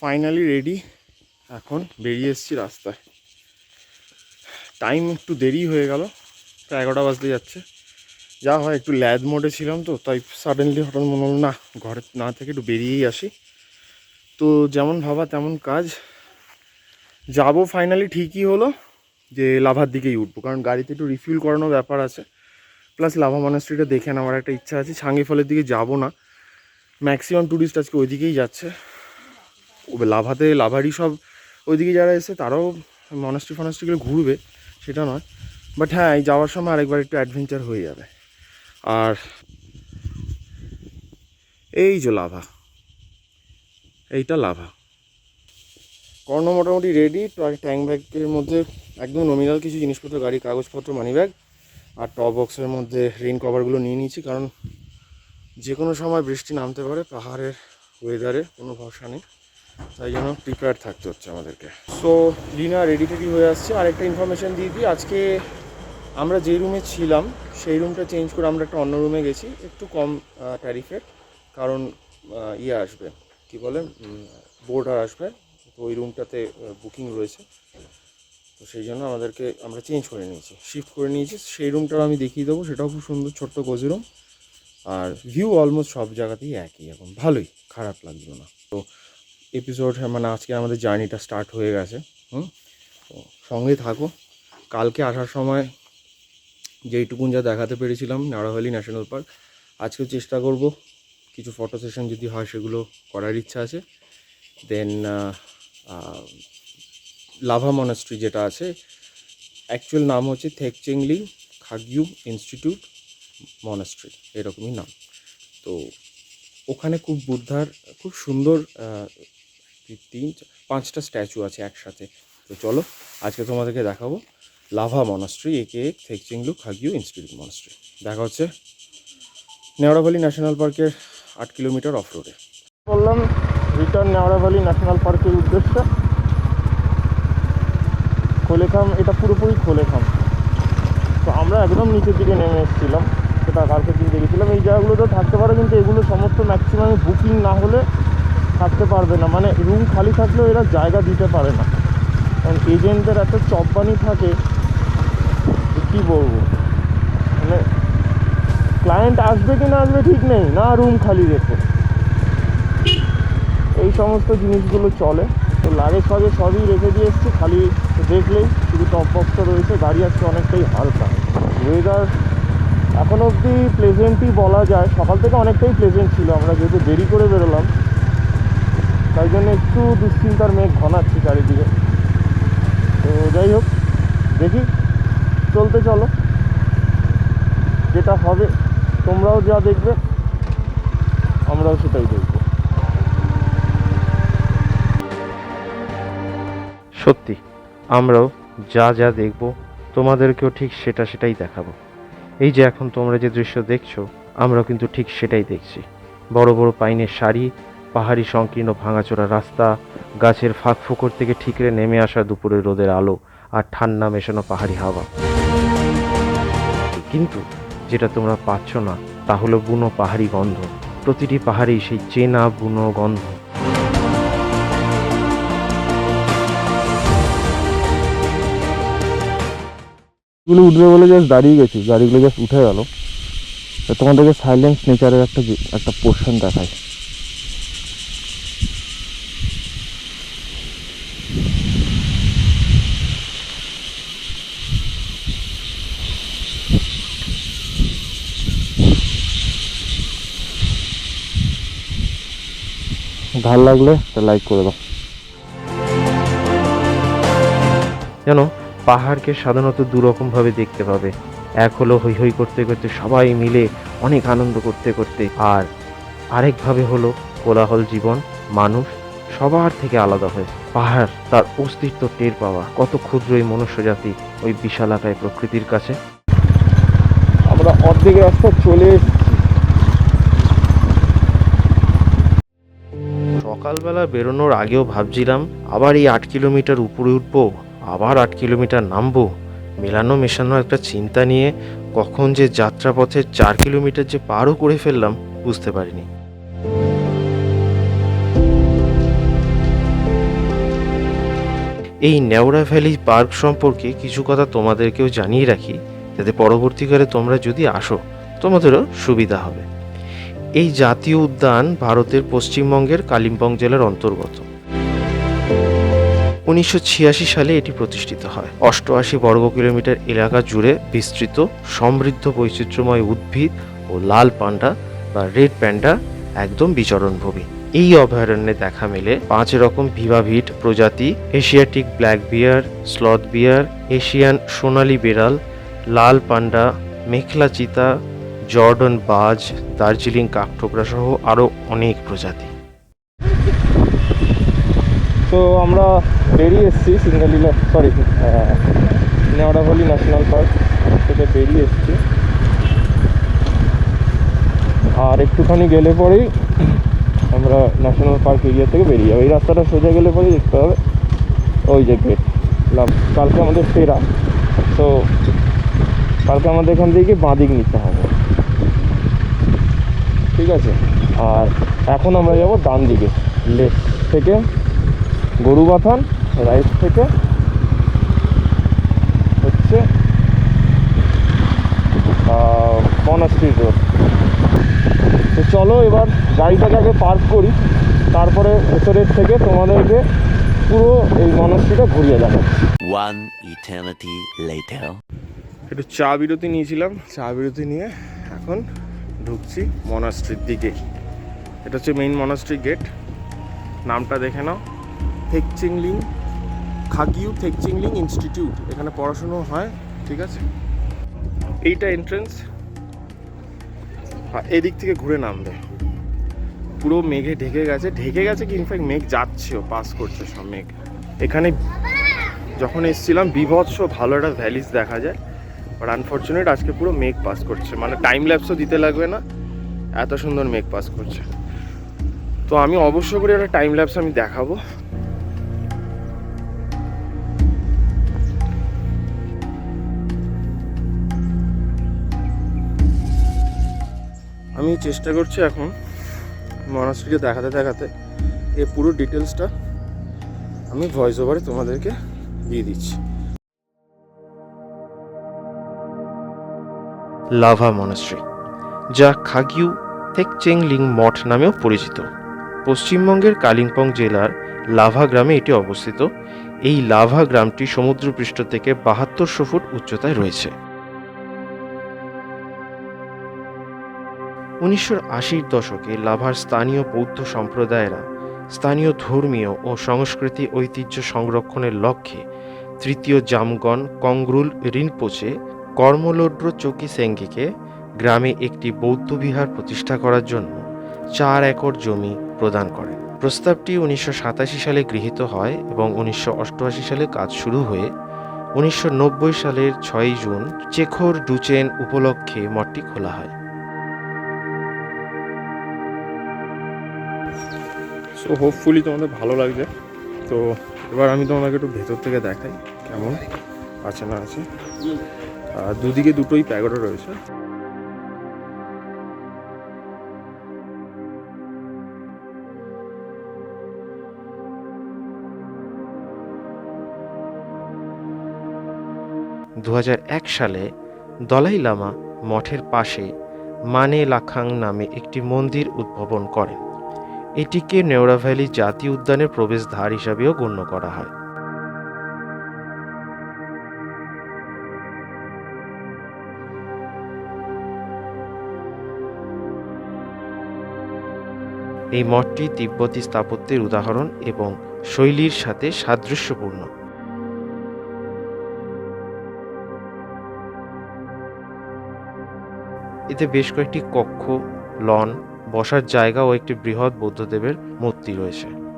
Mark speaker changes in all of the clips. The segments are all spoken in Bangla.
Speaker 1: ফাইনালি রেডি এখন বেরিয়ে এসেছি রাস্তায়। টাইম একটু দেরি হয়ে গেল, প্রায় এগারোটা বাজতে যাচ্ছে। যা হয়, একটু ল্যাদ মোডে ছিলাম তো, তাই সাডেনলি হঠাৎ মনে হলো, না, ঘরে না থেকে একটু বেরিয়েই আসি। তো যেমন ভাবা তেমন কাজ। যাব ফাইনালি ঠিকই হলো যে লাভার দিকেই উঠবো, কারণ গাড়িতে একটু রিফিল করানোর ব্যাপার আছে। প্লাস লাভা মনাস্ট্রিটা দেখে নেওয়ার একটা ইচ্ছা আছে ছাঙ্গি ফলের দিকে যাব না। ম্যাক্সিমাম ট্যুরিস্ট আজকে ওইদিকেই যাচ্ছে। লাভাতে, লাভারই সব ওইদিকে যারা এসে তারাও মনাস্ট্রি ফনাস্ট্রিগুলো ঘুরবে, সেটা নয়। বাট হ্যাঁ এই যাওয়ার সময় আরেকবার একটু অ্যাডভেঞ্চার হয়ে যাবে। আর এই যে লাভা, এইটা লাভা। কর্ণ মোটামুটি রেডি ট্যাং ব্যাগের মধ্যে একদম নমিনাল কিছু জিনিসপত্র গাড়ির কাগজপত্র মানি ব্যাগ আর টপ বক্সের মধ্যে রেইন কভারগুলো নিয়ে নিয়েছি, কারণ যে কোনো সময় বৃষ্টি নামতে পারে, পাহাড়ের ওয়েদারে কোনো ভরসা নেই। তাই জন্য প্রিপেয়ার থাকতে হচ্ছে আমাদেরকে। সো লিনা রেডি টেডি হয়ে আসছে। আর একটা ইনফরমেশান দিয়ে দিই। আজকে আমরা যে রুমে ছিলাম, সেই রুমটা চেঞ্জ করে আমরা একটা অন্য রুমে গেছি। একটু কম ট্যারিফের কারণ ইয়ে আসবে। কি বলে? বোর্ডার আসবে। তো ওই রুমটাতে বুকিং রয়েছে। তো সেই জন্য আমাদেরকে আমরা চেঞ্জ করে নিয়েছি। শিফট করে নিয়েছি। সেই রুমটাও আমি দেখিয়ে দেবো। সেটাও খুব সুন্দর ছোট্ট কোজি রুম আর ভিউ অলমোস্ট সব জায়গাতেই একই এখন ভালোই। খারাপ লাগল না। তো এপিসোড মানে আজকে আমাদের জার্নিটা স্টার্ট হয়ে গেছে, হুম? তো সঙ্গে থাকো। কালকে আসার সময় যেইটুকুন যা দেখাতে পেরেছিলাম নাড়াভালি ন্যাশনাল পার্ক আজকেও চেষ্টা করব, কিছু ফটো সেশন যদি হয় সেগুলো করার ইচ্ছা আছে। দেন লাভা মনাস্ট্রি যেটা আছে অ্যাকচুয়াল নাম হচ্ছে থেকচেংলি খাগিউ ইনস্টিটিউট মনাস্ট্রি এরকমই নাম। তো ওখানে খুব বুদ্ধার, খুব সুন্দর আহ, তিন পাঁচটা স্ট্যাচু আছে একসাথে। তো চলো আজকে তোমাদেরকে দেখাবো লাভা মনাস্ট্রি একে থেকচিংলু খাগিউ ইনস্টিটিউট মনাস্ট্রি। দেখা হচ্ছে নেওড়াভালি ন্যাশনাল পার্কের আট কিলোমিটার অফ রোডে বললাম রিটার্ন নেওড়াভালি ন্যাশনাল পার্কের উদ্দেশ্যে। খোলেখাম এটা পুরোপুরি খোলেখাম। তো আমরা একদম নিচের দিকে নেমে এসেছিলাম। সেটা কালকে দিন দেখেছিলাম। এই জায়গাগুলোতে থাকতে পারে কিন্তু এগুলো সমস্ত ম্যাক্সিমাম বুকিং না হলে থাকতে পারবে না। মানে রুম খালি থাকলেও এরা জায়গা দিতে পারে না। কারণ এজেন্টদের এত চপবানি থাকে কী বলব? মানে ক্লায়েন্ট আসবে কি না আসবে ঠিক নেই। না রুম খালি রেখে। এই সমস্ত জিনিসগুলো চলে। তো লাগেজ ফাগেজ সবই রেখে দিয়ে এসছি। খালি দেখলেই শুধু টপ বক্সটা রয়েছে। গাড়ি আজকে অনেকটাই হালকা। ওয়েদার এখন অবধি প্লেজেন্টই বলা যায়। সকাল থেকে অনেকটাই প্লেজেন্ট ছিল। আমরা যেহেতু দেরি করে বেরোলাম তাই জন্য একটু দুশ্চিন্তার মেঘ ঘনাচ্ছি চারিদিকে। তো যাই হোক, দেখি, চলতে চলো। যেটা হবে, তোমরাও যা দেখবে, আমরাও সেটাই দেখব।
Speaker 2: সত্যি, আমরাও যা যা দেখব, তোমাদেরকেও ঠিক সেটা সেটাই দেখাবো। এই যে এখন তোমরা যে দৃশ্য দেখছ, আমরাও কিন্তু ঠিক সেটাই দেখছি। বড় বড় পাইনের সারি পাহাড়ি, সংকীর্ণ, ভাঙাচোরা রাস্তা, গাছের ফাঁক ফুকর থেকে ঠিকরে নেমে আসা দুপুরের রোদের আলো আর ঠান্ডা মেশানো পাহাড়ি হাওয়া। কিন্তু যেটা তোমরা পাচ্ছ না, তা হলো বুনো পাহাড়ি গন্ধ। প্রতিটি পাহাড়ি সেই চেনা বুনো গন্ধ।
Speaker 1: গুলো উঠবে বলে জাস্ট দাঁড়িয়ে গেছি, গাড়িগুলো জাস্ট উঠে গেল। তোমাদেরকে সাইলেন্স নেচারের একটা একটা পোর্শন দেখায় ভালো লাগলে একটা লাইক করে দাও।
Speaker 2: যেন পাহাড়কে সাধারণত দুরকমভাবে দেখতে পাবে। এক হলো হৈ হৈ করতে করতে সবাই মিলে অনেক আনন্দ করতে করতে আর আরেকভাবে হলো কোলাহল জীবন মানুষ সবার থেকে আলাদা হয়ে। পাহাড় তার অস্তিত্ব টের পাওয়া। কত ক্ষুদ্র এই মনুষ্য জাতি ওই বিশালাকায় প্রকৃতির কাছে।
Speaker 1: আমরা অর্ধেক রাস্তা চলে
Speaker 2: সকালবেলা বেরোনোর আগেও ভাবছিলাম, আবার এই আট কিলোমিটার উপরে উঠবো, আবার আট কিলোমিটার নামবো। মেলানো মেশানো একটা চিন্তা নিয়ে কখন যে যাত্রাপথে চার কিলোমিটার যে পারও করে ফেললাম, বুঝতে পারিনি। এই নেওড়া ভ্যালি পার্ক সম্পর্কে কিছু কথা তোমাদেরকেও জানিয়ে রাখি, যাতে পরবর্তীকালে তোমরা যদি আসো, তোমাদেরও সুবিধা হবে। এই জাতীয় উদ্যান ভারতের পশ্চিমবঙ্গের কালিম্পং জেলার অন্তর্গত। উনিশশো ছিয়াশি সালে এটি প্রতিষ্ঠিত হয়। অষ্টআশি বর্গ কিলোমিটার এলাকা জুড়ে বিস্তৃত, সমৃদ্ধ বৈচিত্র্যময় উদ্ভিদ ও লাল পান্ডা বা রেড প্যান্ডা একদম বিচরণভূমি। এই অভয়ারণ্যে দেখা মেলে পাঁচ রকম ভিভাভিট প্রজাতি, Asiatic black bear, sloth bear, Asian সোনালী বেড়াল, লাল পান্ডা, মেখলা চিতা জর্ডন, বাজ, দার্জিলিং কাকঠোকরা সহ আরও অনেক প্রজাতি।
Speaker 1: তো আমরা বেরিয়ে এসেছি Singalila sorry Neora valley national park থেকে বেরিয়ে এসেছি। আর একটুখানি গেলে পরেই আমরা ন্যাশনাল পার্ক এরিয়া থেকে বেরিয়ে যাব। এই রাস্তাটা সোজা গেলে পরেই দেখতে হবে। ওই যে গেট কালকে আমাদের ফেরা। তো কালকে আমাদের এখান থেকে বাঁদিক নিতে হবে। ঠিক আছে? আর এখন আমরা যাব ডান দিকে। লেফট থেকে গরুবাথান রাইট থেকে হচ্ছে মনাস্ট্রি রোড তো চলো এবার গাড়িটাকে আগে পার্ক করি তারপরে ভেতরের থেকে তোমাদেরকে পুরো এই মনাস্ট্রিটা ঘুরিয়ে দেখাচ্ছি।
Speaker 3: One eternity later.
Speaker 1: একটু চা বিরতি নিয়েছিলাম। চা বিরতি নিয়ে এখন ঢুকছি মনাস্ট্রির দিকে। এটা হচ্ছে মেইন মনাস্ট্রি গেট নামটা দেখে নাও। থেকচিংলিং, খাগিউ থেকচিংলিং ইনস্টিটিউট এখানে পড়াশুনো হয়, ঠিক আছে? এইটা এন্ট্রেন্স আর এদিক থেকে ঘুরে নামবে। পুরো মেঘে ঢেকে গেছে। ঢেকে গেছে কি ইনফ্যাক্ট মেঘ যাচ্ছেও পাস করছে সব মেঘ। এখানে যখন এসেছিলাম, বিভৎস ভালো একটা ভ্যালিস দেখা যায়। বাট আনফর্চুনেট আজকে পুরো মেঘ পাস করছে। মানে টাইম ল্যাপসও দিতে লাগবে না, এত সুন্দর মেঘ পাস করছে। তো আমি অবশ্য করে একটা টাইম ল্যাপস আমি দেখাবো। আমি চেষ্টা করছি এখন মনাস্ট্রিকে দেখাতে দেখাতে এই পুরো ডিটেলসটা আমি ভয়েস ওভারে তোমাদেরকে দিয়ে দিচ্ছি।
Speaker 2: লাভা মনাস্ট্রি যা খাগিউ থেকচেংলিং মঠ নামেও পরিচিত। পশ্চিমবঙ্গের কালিম্পং জেলার লাভা গ্রামে এটি অবস্থিত। এই লাভা গ্রামটি সমুদ্রপৃষ্ঠ থেকে বাহাত্তরশো ফুট উচ্চতায় রয়েছে। উনিশশো আশির দশকে লাভার স্থানীয় বৌদ্ধ সম্প্রদায়েরা স্থানীয় ধর্মীয় ও সংস্কৃতি ঐতিহ্য সংরক্ষণের লক্ষ্যে তৃতীয় জামগন কংগ্রুল রিনপোচে কর্মলোড্র চকি সেঙ্গিকে গ্রামে একটি বৌদ্ধ বিহার প্রতিষ্ঠা করার জন্য চার একর জমি প্রদান করেন প্রস্তাবটি উনিশশো সাতাশি সালে গৃহীত হয় এবং উনিশশো অষ্টআশি সালে কাজ শুরু হয়ে উনিশশো নব্বই সালের ছয়ই জুন চেখর ডুচেন উপলক্ষে মঠটি খোলা হয়।
Speaker 1: সো হোপফুলি তোমাদের ভালো লাগবে তো, এবার আমি তোমাকে একটু ভেতর থেকে দেখাই কেমন আছে না আছে। দুদিকে দুটোই প্যাগোডা রয়েছে।
Speaker 2: দু হাজার এক সালে দলাই লামা মঠের পাশে মানে লাখাং নামে একটি মন্দির উদ্ভাবন করেন। এটিকে নেওড়া ভ্যালি জাতীয় উদ্যানের প্রবেশদ্বার হিসাবেও গণ্য করা হয়। এই মঠটি তিব্বতী স্থাপত্যের উদাহরণ এবং শৈলীর সাথে সাদৃশ্যপূর্ণ। এতে বেশ কয়েকটি কক্ষ, লন, বসার জায়গা ও একটি বৃহৎ বৌদ্ধদেবের মূর্তি রয়েছে।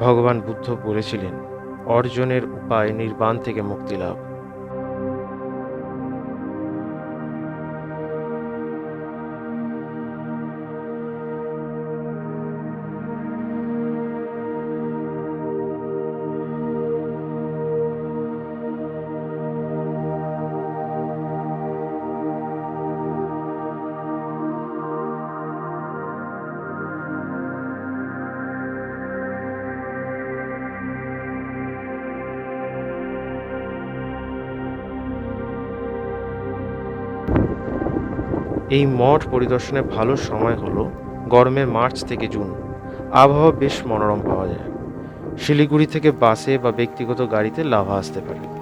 Speaker 2: ভগবান বুদ্ধ বলেছিলেন অর্জনের উপায় নির্বাণ থেকে মুক্তি লাভ। এই মঠ পরিদর্শনে ভালো সময় হলো গরমে মার্চ থেকে জুন। আবহাওয়া বেশ মনোরম পাওয়া যায়। শিলিগুড়ি থেকে বাসে বা ব্যক্তিগত গাড়িতে লাভা আসতে পারে।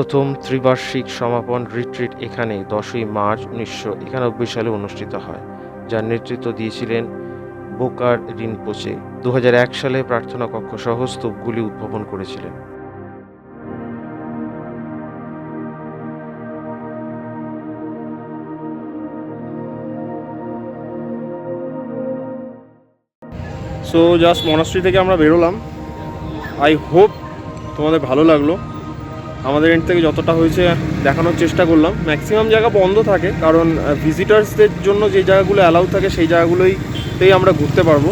Speaker 2: প্রথম ত্রিবার্ষিক সমাপন রিট্রিট এখানে দশই মার্চ উনিশশো একানব্বই সালে অনুষ্ঠিত হয়, যার নেতৃত্ব দিয়েছিলেন বোকার রিনপোচে। দু হাজার এক সালে প্রার্থনা কক্ষ সহ স্তূপগুলি উদ্ভাবন করেছিলেন।
Speaker 1: সো জাস্ট মনাস্ট্রি থেকে আমরা বেরোলাম। আই হোপ তোমাদের ভালো লাগল। আমাদের এন্ড থেকে যতটা হয়েছে দেখানোর চেষ্টা করলাম। ম্যাক্সিমাম জায়গা বন্ধ থাকে, কারণ ভিজিটার্সদের জন্য যে জায়গাগুলো অ্যালাউ থাকে, সেই জায়গাগুলোইতেই আমরা ঘুরতে পারব।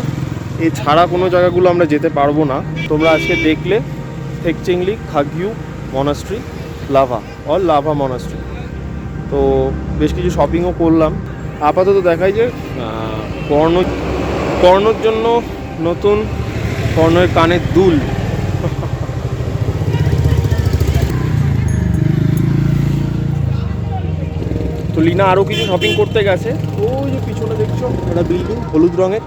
Speaker 1: এছাড়া কোনো জায়গাগুলো আমরা যেতে পারব না। তোমরা আজকে দেখলে থেকচিংলি খাগিউ monastery Lava or Lava monastery তো বেশ কিছু শপিংও করলাম। আপাতত দেখাই যে কর্ণ, কর্ণর জন্য নতুন, কর্ণের কানের দুল। লিনা আরও কিছু শপিং করতে গেছে। ওই যে পিছনে দেখছ একটা বিল্ডিং হলুদ রঙের।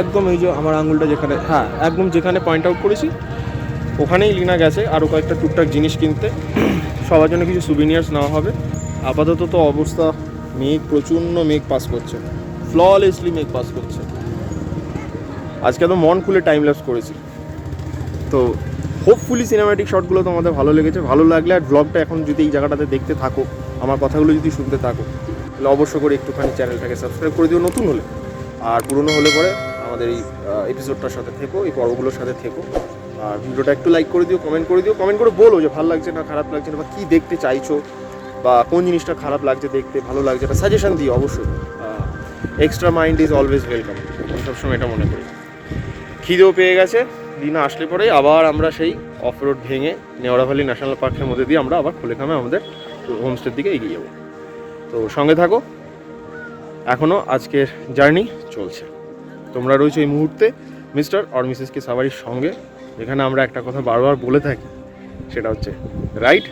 Speaker 1: একদম এই যে আমার আঙুলটা যেখানে হ্যাঁ একদম যেখানে পয়েন্ট আউট করেছি, ওখানেই লিনা গেছে আরও কয়েকটা টুকটাক জিনিস কিনতে। সবার জন্য কিছু সুবিনিয়ার্স নেওয়া হবে। আপাতত তো অবস্থা, মেঘ, প্রচণ্ড মেঘ পাস করছে। ফ্ললেসলি মেঘ পাস করছে। আজকে তো মন খুলে টাইম ল্যাপস করেছি। তো হোপফুলি সিনেম্যাটিক শটগুলো তোমাদের ভালো লেগেছে। ভালো লাগলে আর ব্লগটা এখন যদি এই জায়গাটাতে দেখতে থাকো, আমার কথাগুলো যদি শুনতে থাকো, তাহলে অবশ্য করে একটুখানি চ্যানেলটাকে সাবস্ক্রাইব করে দিও নতুন হলে। আর পুরনো হলে পরে আমাদের এই এপিসোডটার সাথে থেকো, এই পর্বগুলোর সাথে থেকো। আর ভিডিওটা একটু লাইক করে দিও কমেন্ট করে দিও কমেন্ট করে বলো যে ভালো লাগছে না, খারাপ লাগছে না, বা কী দেখতে চাইছো, বা কোন জিনিসটা খারাপ লাগছে দেখতে, ভালো লাগছে এটা সাজেশান দিও অবশ্যই। Extra mind is always welcome সবসময় এটা মনে করি। খিদেও পেয়ে গেছে। দিনা আসলে পরে আবার আমরা সেই অফ রোড ভেঙে নেওড়াভালি ন্যাশনাল পার্কের মধ্যে দিয়ে আমরা আবার খোলেখামে আমাদের হোমস্টের দিকে এগিয়ে যাব। তো সঙ্গে থাকো এখনও আজকের জার্নি চলছে। তোমরা রয়েছো এই মুহূর্তে মিস্টার অর মিসেস কে সাবারির সঙ্গে। যেখানে আমরা একটা কথা বারবার বলে থাকি, সেটা হচ্ছে ride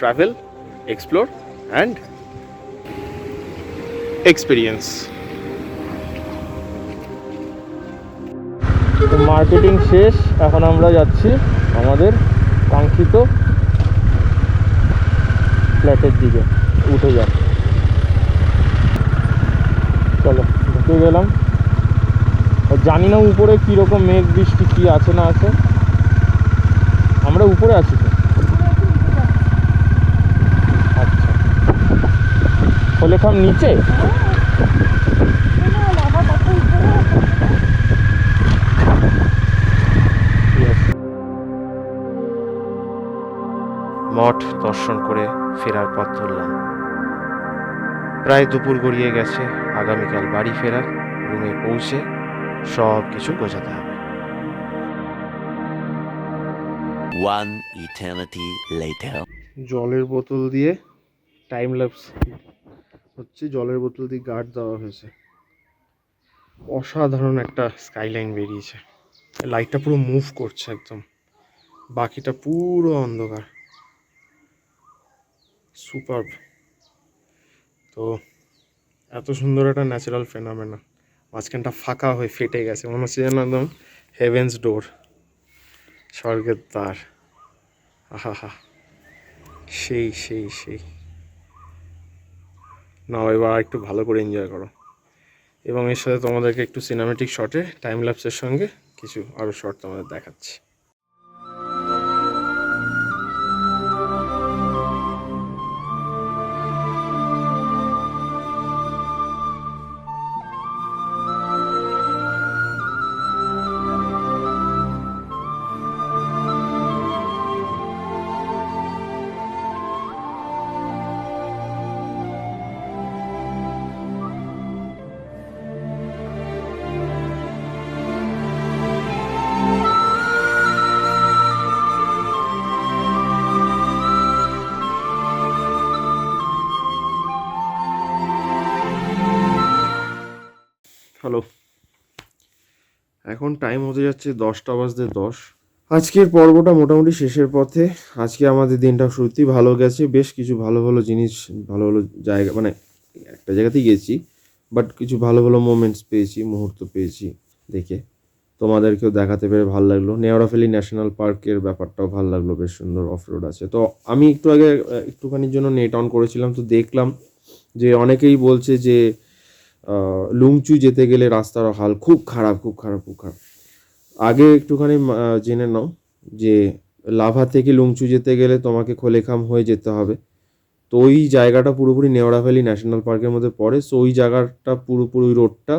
Speaker 1: travel explore and experience marketing শেষ, এখন আমরা যাচ্ছি আমাদের কাঙ্ক্ষিত ফ্ল্যাটের দিকে, উঠে যাক। চলো, ঢুকে গেলাম। জানি না উপরে কীরকম মেঘ বৃষ্টি কী আছে না আছে। আমরা উপরে আছি তো। আচ্ছা। হলেখাম নিচে?
Speaker 2: মঠ দর্শন করে ফেরার পথ ধরলাম। প্রায় দুপুর গড়িয়ে গেছে আগামীকাল বাড়ি ফেরার রুমে পৌঁছে সব কিছু গোছাতে হবে।
Speaker 3: One eternity later.
Speaker 1: জলের বোতল দিয়ে টাইম ল্যাপস হচ্ছে জলের বোতল দিয়ে গার্ড দেওয়া হয়েছে। অসাধারণ একটা স্কাইলাইন বেরিয়েছে। লাইটটা পুরো মুভ করছে একদম। বাকিটা পুরো অন্ধকার। সুপার তো এত সুন্দর একটা ন্যাচারাল ফেনামেনা মাঝখানটা ফাঁকা হয়ে ফেটে গেছে। মনে হচ্ছে যেন একদম হেভেন্স ডোর স্বর্গের দ্বার। আহা হা সেই সেই সেই। না এবার একটু ভালো করে এনজয় করো। এবং এর সাথে তোমাদেরকে একটু সিনেমেটিক শটে টাইম ল্যাপসের সঙ্গে কিছু আরও শট তোমাদের দেখাচ্ছি। এখন টাইম হতে যাচ্ছে দশটা বাজতে দশ। আজকের পর্বটা মোটামুটি শেষের পথে। আজকে আমাদের দিনটা সত্যি ভালো গেছে। বেশ কিছু ভালো ভালো জিনিস, ভালো ভালো জায়গা মানে একটা জায়গাতেই গেছি বাট কিছু ভালো ভালো মোমেন্টস পেয়েছি, মুহূর্ত পেয়েছি দেখে। তোমাদেরকেও দেখাতে পেরে ভালো লাগল। নেওড়াফেলি ন্যাশনাল পার্কের ব্যাপারটাও ভালো লাগল, বেশ সুন্দর অফ রোড আছে। তো আমি একটু আগে, একটুখানির জন্য নেট অন করেছিলাম, তো দেখলাম যে অনেকেই বলছে যে লুংচু যেতে গেলে রাস্তার হাল খুব খারাপ খুব খারাপ খুব খারাপ। আগে একটুখানি জেনে নাও যে লাভা থেকে লুংচু যেতে গেলে তোমাকে খোলেখাম হয়ে যেতে হবে। তো ওই জায়গাটা পুরোপুরি নেওড়া ভ্যালি ন্যাশনাল পার্কের মধ্যে পড়ে। সো ওই জায়গাটা পুরোপুরি রোডটা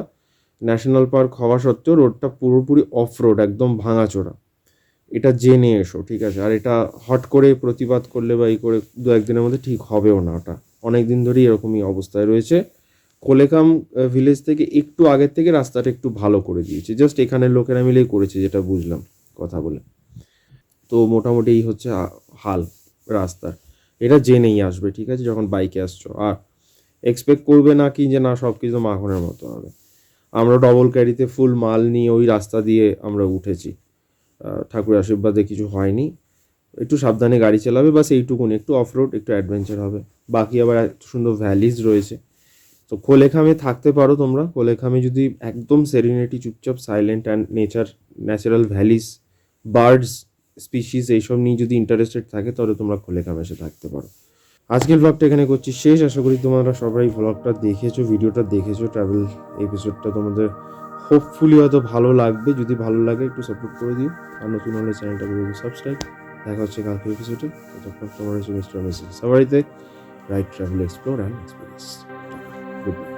Speaker 1: ন্যাশনাল পার্ক হওয়া সত্ত্বেও রোডটা পুরোপুরি অফ রোড, একদম ভাঙাচোরা। এটা জেনে এসো, ঠিক আছে? আর এটা হট করে প্রতিবাদ করলে বা এই করে দু একদিনের মধ্যে ঠিক হবেও না ওটা। অনেক দিন ধরেই এরকমই অবস্থায় রয়েছে। কোলেকাম ভিলেজ থেকে একটু আগের থেকে রাস্তাটা একটু ভালো করে দিয়েছে। জাস্ট এখানের লোকেরা মিলেই করেছে যেটা বুঝলাম কথা বলে। তো মোটামুটি এই হচ্ছে হাল রাস্তার এটা জেনেই আসবে ঠিক আছে? যখন বাইকে আসছো। আর এক্সপেক্ট করবে না কি যে না সব কিছু মাখনের মতো হবে। আমরা ডবল ক্যারিতে ফুল মাল নিয়ে ওই রাস্তা দিয়ে আমরা উঠেছি। আহ, ঠাকুরের আশীর্বাদে কিছু হয়নি। একটু সাবধানে গাড়ি চালাবে বাস এইটুকুনি। একটু অফ রোড একটু অ্যাডভেঞ্চার হবে। বাকি আবার এত সুন্দর ভ্যালিজ রয়েছে। তো কোলেখামে থাকতে পারো তোমরা। কোলেখামে যদি একদম সেরিনিটি চুপচাপ silent and nature natural valleys birds species এইসব নিয়ে যদি ইন্টারেস্টেড থাকে, তাহলে তোমরা কোলেখামে এসে থাকতে পারো। আজকের ব্লগটা এখানে করছি। শেষ। আশা করি তোমরা সবাই ব্লগটা দেখেছ, ভিডিওটা দেখেছ ট্রাভেল এপিসোডটা তোমাদের হোপফুলি হয়তো ভালো লাগবে। যদি ভালো লাগে, একটু সাপোর্ট করে দিও। আর নতুন হলে চ্যানেলটা করে সাবস্ক্রাইব দেখা হচ্ছে কালকে এপিসোডে ততক্ষণ তোমার সবাইতে right travel explore and experience good night